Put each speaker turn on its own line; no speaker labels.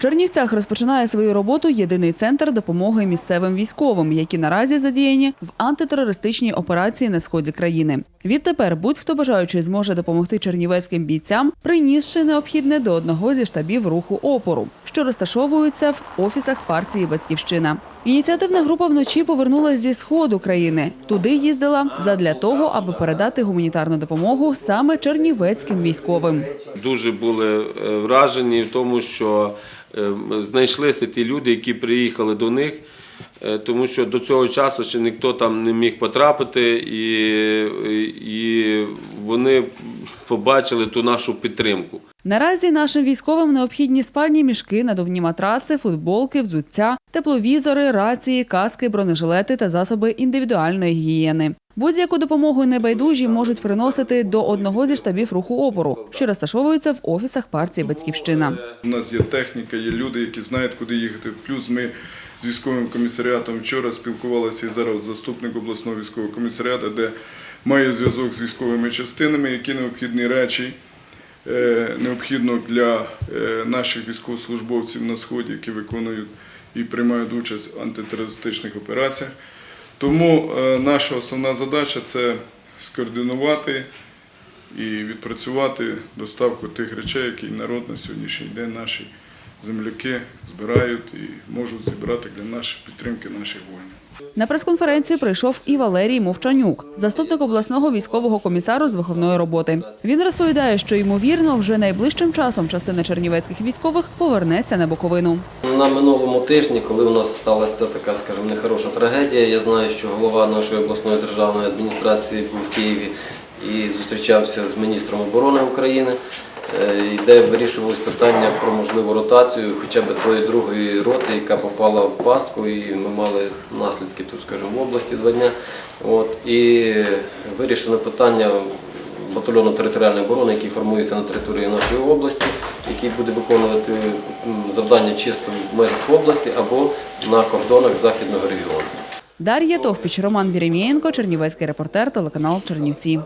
Чернівцях розпочинає свою роботу єдиний центр допомоги місцевим військовим, які наразі задіяні в антитерористичній операції на сході країни. Відтепер будь-хто бажаючий зможе допомогти чернівецьким бійцям, принісши необхідне до одного зі штабів руху опору, що розташовуються в офісах партії Батьківщина. Ініціативна група вночі повернулась зі сходу країни. Туди їздила задля того, аби передати гуманітарну допомогу саме чернівецьким військовим.
Дуже були е, вражені в тому, що е, знайшлися ті люди, які приїхали до них, тому що до цього часу ще ніхто там не міг потрапити, і, і вони побачили ту нашу підтримку.
Наразі нашим військовим необхідні спальні мішки, надувні матраци, футболки, взуття, тепловізори, рації, каски, бронежилети та засоби індивідуальної гігієни. Будь-яку допомогу небайдужі можуть приносити до одного зі штабів руху опору, що розташовуються в офісах партії Батьківщина.
У нас є техніка, є люди, які знають, куди їхати. Плюс ми з військовим комісаріатом вчора спілкувалися і зараз заступник обласного військового комісаріату, де має зв'язок з військовими частинами, які необхідні речі е, необхідно для е, наших військовослужбовців на сході, які виконують і приймають участь в антитерористичних операціях. Тому е, наша основна задача це скоординувати і відпрацювати доставку тих речей, які народ на сьогоднішній день наші земляки збирають і можуть зібрати для нашої підтримки наших воїнів.
На прес-конференцію прийшов і Валерій Мовчанюк, заступник обласного військового комісару з виховної роботи. Він розповідає, що ймовірно вже найближчим часом частина чернівецьких військових повернеться на Буковину.
На минулому тижні, коли у нас сталася така, скажімо, нехороша трагедія, я знаю, що голова нашої обласної державної адміністрації був в Києві і зустрічався з міністром оборони України, е, і де вирішувалось питання про можливу ротацію хоча б тої другої роти, яка попала в пастку, і ми мали наслідки тут, скажімо, в області два дня. От, і вирішено питання батальйону територіальної оборони, який формується на території нашої області, який буде виконувати завдання чисто в межах області або на кордонах західного регіону.
Дар'я Товпіч, Роман Вєремєєнко, Чернівецький репортер, телеканал Чернівці.